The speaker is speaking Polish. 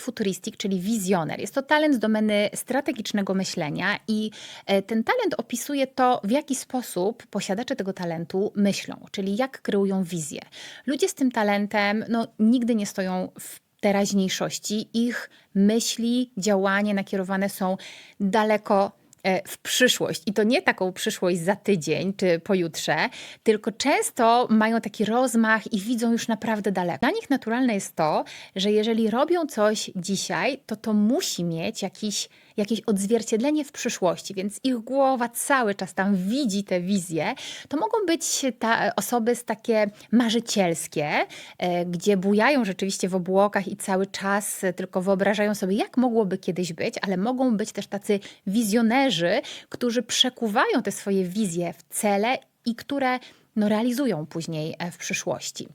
talent czyli wizjoner, jest to talent z domeny strategicznego myślenia i e, ten talent opisuje to, w jaki sposób posiadacze tego talentu myślą, czyli jak kreują wizję. Ludzie z tym talentem no, nigdy nie stoją w teraźniejszości. Ich myśli, działania nakierowane są daleko w przyszłość. I to nie taką przyszłość za tydzień czy pojutrze, tylko często mają taki rozmach i widzą już naprawdę daleko. Dla nich naturalne jest to, że jeżeli robią coś dzisiaj, to to musi mieć jakiś, jakieś odzwierciedlenie w przyszłości, więc ich głowa cały czas tam widzi te wizje. To mogą być osoby z takie marzycielskie, e, gdzie bujają rzeczywiście w obłokach i cały czas e, tylko wyobrażają sobie, jak mogłoby kiedyś być, ale mogą być też tacy wizjonerzy, którzy przekuwają te swoje wizje w cele i które no, realizują później e, w przyszłości.